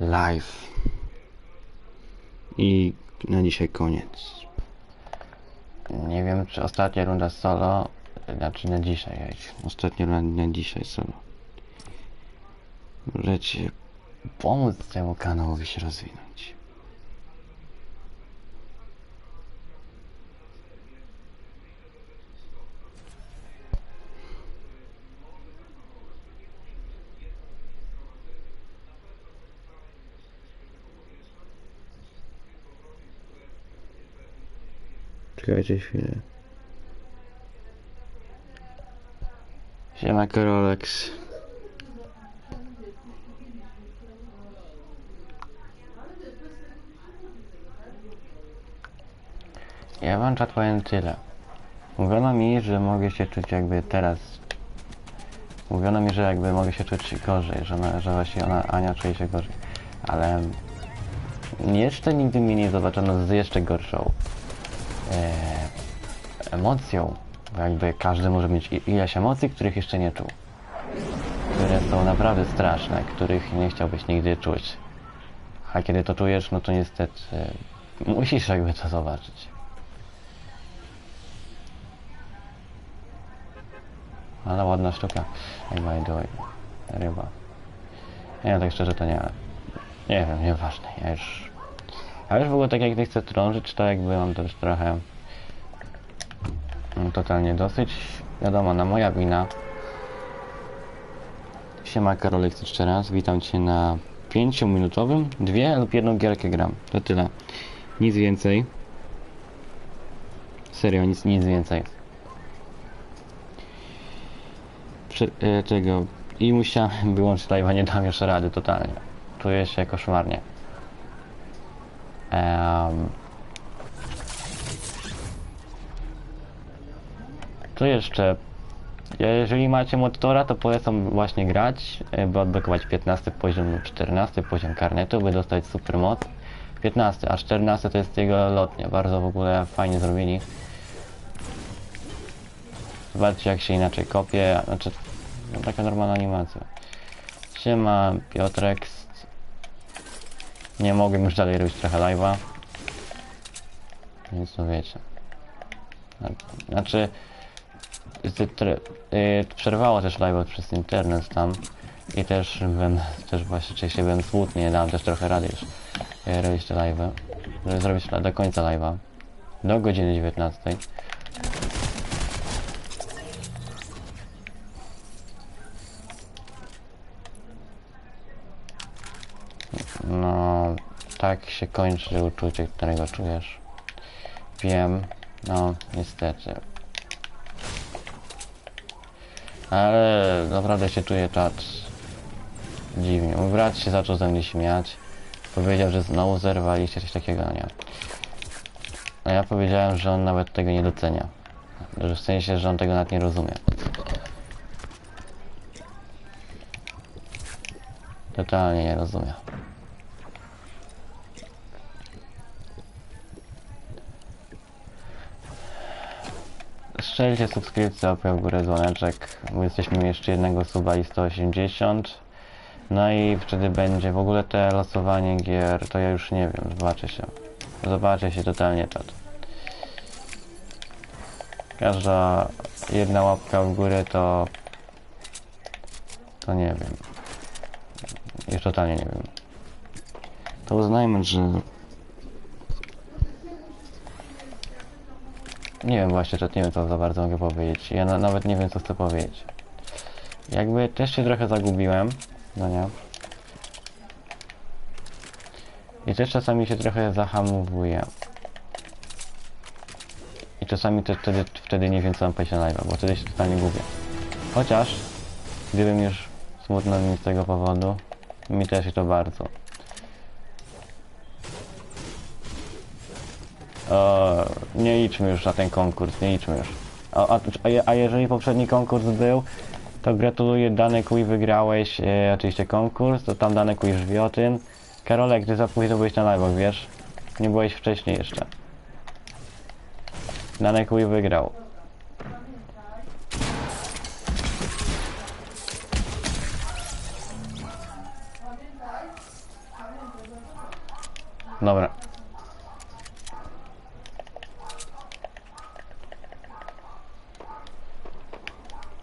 live. I na dzisiaj koniec. Nie wiem, czy ostatnia runda solo, znaczy na dzisiaj, ostatnia runda na dzisiaj solo. Możecie pomóc temu kanałowi się rozwinąć. Czekajcie chwilę. Siema Karoleks. Ja wam czat powiem tyle. Mówiono mi, że mogę się czuć jakby teraz. Mówiono mi, że jakby mogę się czuć gorzej, że, ona, że właśnie ona, Ania czuje się gorzej. Ale jeszcze nigdy mnie nie zobaczono z jeszcze gorszą emocją. Bo jakby każdy może mieć ileś emocji, których jeszcze nie czuł. Które są naprawdę straszne, których nie chciałbyś nigdy czuć. A kiedy to czujesz, no to niestety e, musisz jakby to zobaczyć. Ale ładna sztuka. Jak by the way. Ryba. Nie, tak szczerze to nie. Nie wiem, nieważne. Ja już... A już w ogóle tak jak nie chcę trążyć, to jakby mam też trochę... mm, Totalnie dosyć. Wiadomo, na moja wina. Siema Karolek jeszcze raz. Witam Cię na 5-minutowym. Dwie lub jedną gierkę gram. To tyle. Nic więcej. Serio, nic, nic więcej. Prze- e, czego i musiałem wyłączyć live'a, nie dam już rady totalnie. Czuję się koszmarnie. Em. Co jeszcze? Jeżeli macie motora, to polecam właśnie grać, e, by odblokować 15 poziom lub 14 poziom karnetu, by dostać super moc. 15, a 14 to jest jego lotnia. Bardzo w ogóle fajnie zrobili. Zobaczcie jak się inaczej kopie, znaczy no, taka normalna animacja. Siema, Piotrek. Nie mogę już dalej robić trochę live'a. Więc to wiecie. Zna- Znaczy, y, przerwało też live'a przez internet tam. I też byłem, też właśnie częściej byłem smutny, nie dałem też trochę rady już y, robić te live'y. Żeby zrobić do końca live'a. Do godziny 19. tak się kończy uczucie, którego czujesz. Wiem, no, niestety. Ale naprawdę się czuję czat dziwnie. Mój brat się zaczął ze mnie śmiać. Powiedział, że znowu zerwaliście coś takiego, no nie. A ja powiedziałem, że on nawet tego nie docenia. Że w sensie, że on tego nawet nie rozumie. Totalnie nie rozumie. Strzelcie subskrypcję, łapkę w górę, dzwoneczek, bo jesteśmy jeszcze jednego suba i 180. No i wtedy będzie w ogóle te losowanie gier, to ja już nie wiem, zobaczę się. Zobaczę się totalnie czat. Każda jedna łapka w górę to... To nie wiem. Już totalnie nie wiem. To uznajmy, że... Nie wiem właśnie, czat, nie wiem co za bardzo mogę powiedzieć. Ja na, nawet nie wiem co chcę powiedzieć. Jakby też się trochę zagubiłem, no nie. I też czasami się trochę zahamowuję. I czasami też wtedy, wtedy nie wiem co mam powiedzieć na live, bo wtedy się totalnie gubię. Chociaż, gdybym już smutno mi z tego powodu, mi też i to bardzo. Nie liczmy już na ten konkurs, nie liczmy już. A, a, a je- a jeżeli poprzedni konkurs był, to gratuluję Danek Uj, wygrałeś e, oczywiście konkurs, to tam Danek Uj już wie o tym. Karolek, ty za późno byłeś na live'ach, wiesz? Nie byłeś wcześniej jeszcze. Danek Uj wygrał. Dobra.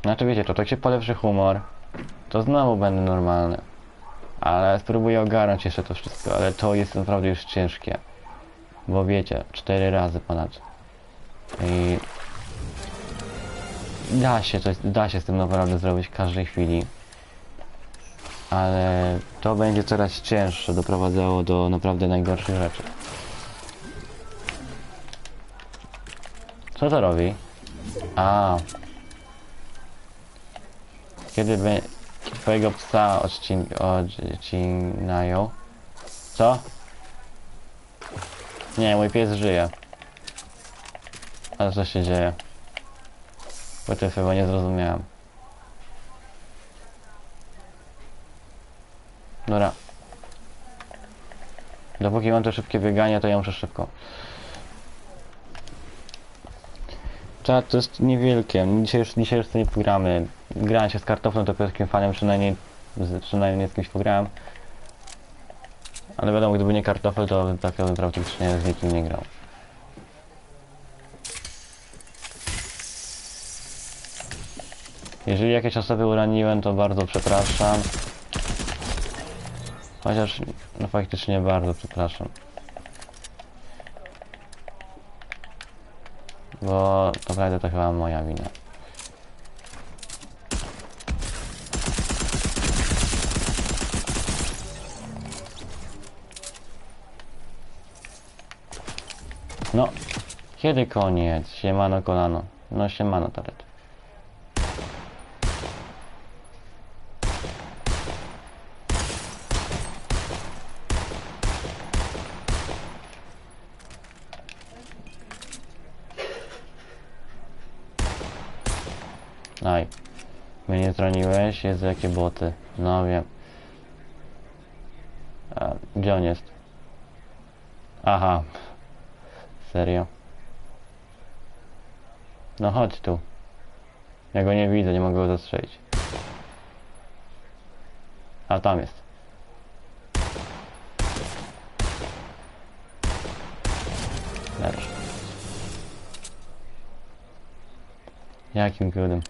Znaczy wiecie, to tak się polepszy humor, to znowu będę normalny. Ale spróbuję ogarnąć jeszcze to wszystko, ale to jest naprawdę już ciężkie. Bo wiecie, cztery razy ponad. I da się, jest, da się z tym naprawdę zrobić w każdej chwili. Ale to będzie coraz cięższe, doprowadzało do naprawdę najgorszych rzeczy. Co to robi? A. Kiedy be... twojego psa odcin... odcinają? Co? Nie, mój pies żyje. Ale co się dzieje? Bo to chyba nie zrozumiałem. Dobra. Dopóki mam to szybkie bieganie, to ja muszę szybko. Czat to jest niewielkie. Dzisiaj już, dzisiaj już to nie pogramy. Grałem się z kartoflem, to pierwszym fanem przynajmniej, przynajmniej z kimś pograłem. Ale wiadomo, gdyby nie kartofel, to tak to praktycznie z nikim nie grał. Jeżeli jakieś osoby uraniłem, to bardzo przepraszam. Chociaż, no faktycznie bardzo przepraszam. Bo naprawdę to chyba moja wina. No, kiedy koniec? Siemano kolano. No siemano taret. Aj. Mnie nie zraniłeś? Jest jakie boty. No wiem. A, gdzie on jest? Aha. Serio? No chodź tu. Ja go nie widzę, nie mogę go zastrzelić. A tam jest. Lecz. Jakim cudem?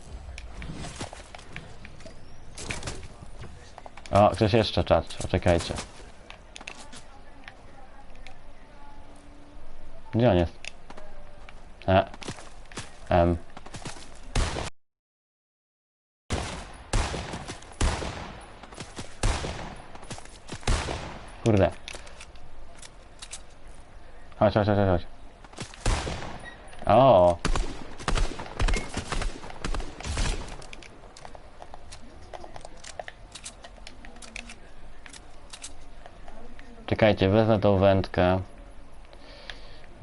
O, ktoś jeszcze czat, poczekajcie. Gdzie on jest? E. M. Kurde. Chodź, chodź, chodź, chodź. O. Czekajcie, wezmę tą wędkę.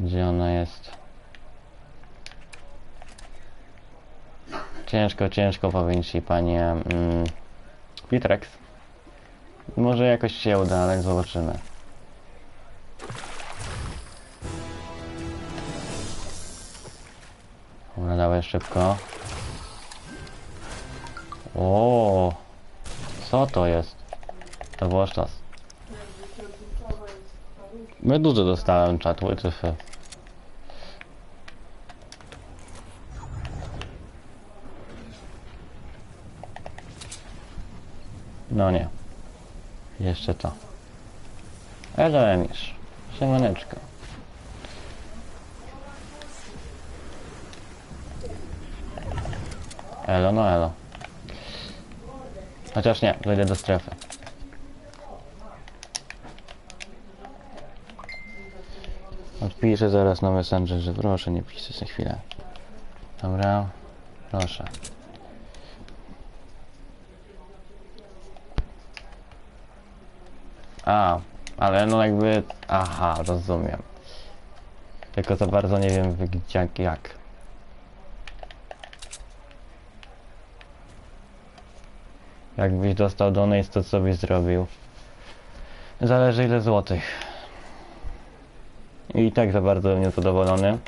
Gdzie ona jest? Ciężko, ciężko powiem ci, panie mm, Pitrex. Może jakoś się uda, ale zobaczymy. Dobra, dawaj szybko. O, co to jest? To było czas. Meduzę dostałem czat, WTF. No nie. Jeszcze to. Elo Emisz. Siemaneczko. Elo, no elo. Chociaż nie, dojdę do strefy. Odpiszę zaraz na Messengerze, proszę nie pisać za chwilę. Dobra, proszę. A, ale no jakby, aha, rozumiem. Tylko za bardzo nie wiem gdzie, jak. Jakbyś dostał donate, to co byś zrobił? Zależy ile złotych. I tak za bardzo niezadowolony.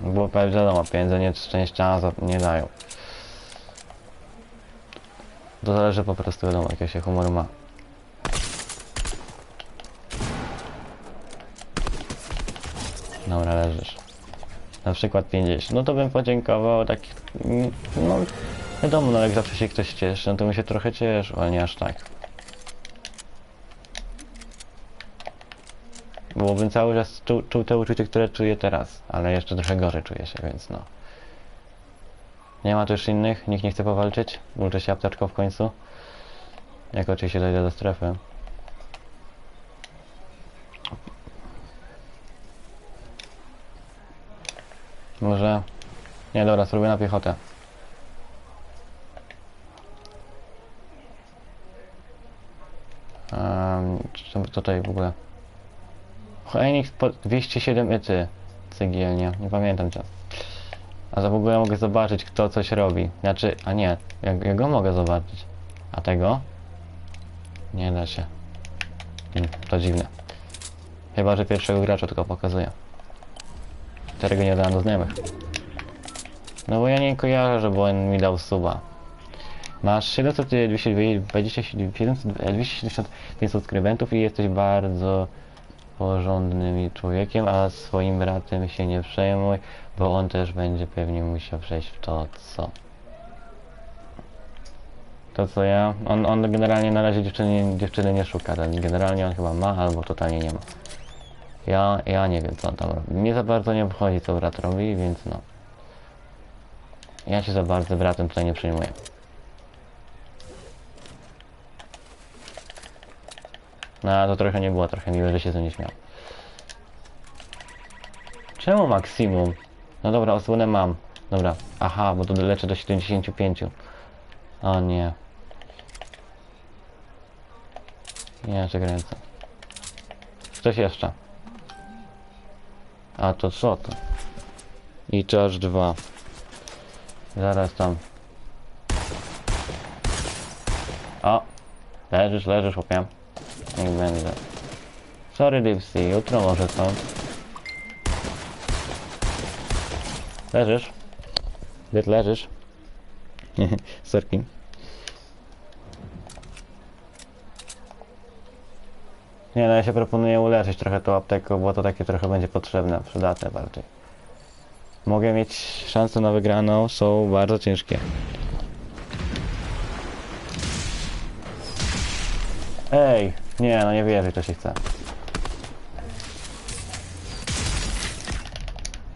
Bo pewnie wiadomo, pieniądze nie szczęścia nie dają. To zależy po prostu wiadomo, jakiego się humor ma. Dobra, leżysz. Na przykład 50. No to bym podziękował tak. No wiadomo, no jak zawsze się ktoś cieszy, no to bym się trochę cieszył, ale nie aż tak. Byłbym cały czas czuł, czuł te uczucie, które czuję teraz, ale jeszcze trochę gorzej czuję się, więc no. Nie ma tu już innych? Nikt nie chce powalczyć? Uczę się apteczką w końcu? Jak oczywiście dojdę do strefy. Może... Nie, dobra, spróbuję na piechotę. Um, co tutaj w ogóle? Heinix po 207 ety cegielnia, nie pamiętam co. A za w ogóle mogę zobaczyć kto coś robi. Znaczy, a nie, ja, ja go mogę zobaczyć. A tego? Nie da się. Hmm, to dziwne. Chyba, że pierwszego gracza tylko pokazuje. Którego nie dałem do znajomych. No bo ja nie kojarzę, żeby on mi dał suba. Masz 700, 227, 275 subskrybentów i jesteś bardzo porządnym człowiekiem, a swoim bratem się nie przejmuj, bo on też będzie pewnie musiał przejść w to, co. To co ja? On, on generalnie na razie dziewczyny, dziewczyny nie szuka, generalnie on chyba ma, albo totalnie nie ma. Ja, ja nie wiem co on tam robi. Mnie za bardzo nie obchodzi co brat robi, więc no. Ja się za bardzo bratem tutaj nie przejmuję. No to trochę nie było, trochę miłe, że się to nie śmiał. Czemu maksimum? No dobra, osłonę mam. Dobra, aha, bo to leczę do 75. O nie. Nie, czy kręcę. Coś jeszcze. A to co to? I charge 2. Zaraz tam. O! Leżysz, leżysz, chłopie. Niech będzie. Sorry, Dipsy, jutro może to. Leżysz? Ty leżysz? Sorki. Nie no, ja się proponuję uleczyć trochę tą apteką, bo to takie trochę będzie potrzebne, przydatne bardziej. Mogę mieć szanse na wygraną, są bardzo ciężkie. Ej, nie no nie wierzę, to się chce.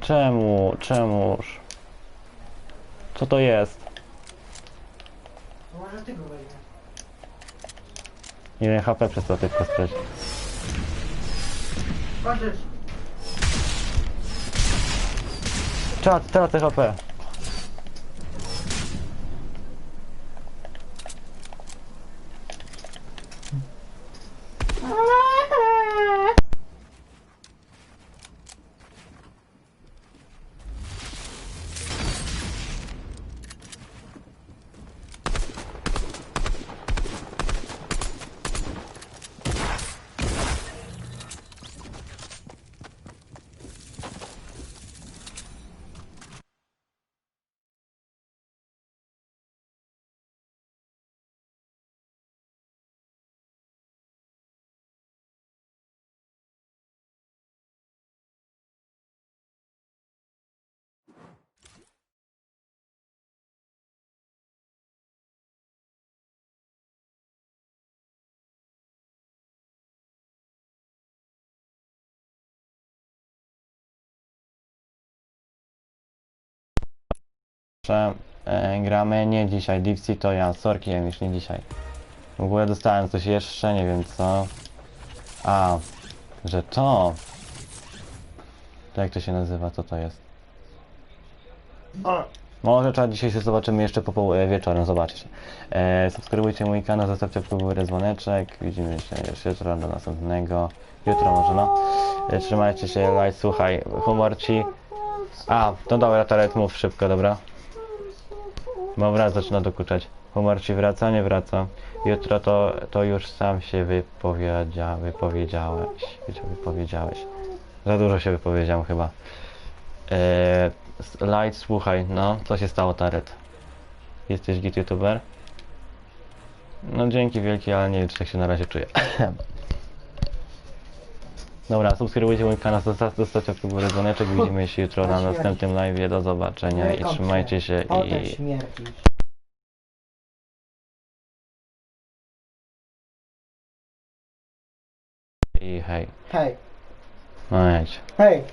Czemu, czemuż? Co to jest? Może ty go weźmiesz. Ile HP przez to tylko stracić? Kończysz. Czad, tracę HP. Że e, gramy nie dzisiaj, Dipsy to ja, sorki już nie dzisiaj. W ogóle dostałem coś jeszcze, nie wiem co. A, że to. To jak to się nazywa, co to jest? Może trzeba dzisiaj się zobaczymy jeszcze po poł- e, wieczorem, zobaczycie. E, subskrybujcie mój kanał, zostawcie górę dzwoneczek. Widzimy się już jutro do następnego. Jutro może no. E, trzymajcie się, laj, słuchaj, humor ci. A, no dobra, Taret, mów szybko, dobra? Wraz zaczyna dokuczać. Humor ci wraca, nie wraca. Jutro to, to już sam się wypowiedzia, wypowiedziałeś. Wypowiedziałeś. Za dużo się wypowiedziałem chyba. Eee, Light, słuchaj, no, co się stało, Taret? Jesteś git youtuber? No dzięki wielkie, ale nie wiem, czy tak się na razie czuję. Dobra, subskrybujcie mój kanał, zosta- zostawcie w górę dzwoneczek, widzimy się jutro na następnym live, do zobaczenia i trzymajcie się Potem i... śmierdzisz. i hej. Hej, No jedź. hej.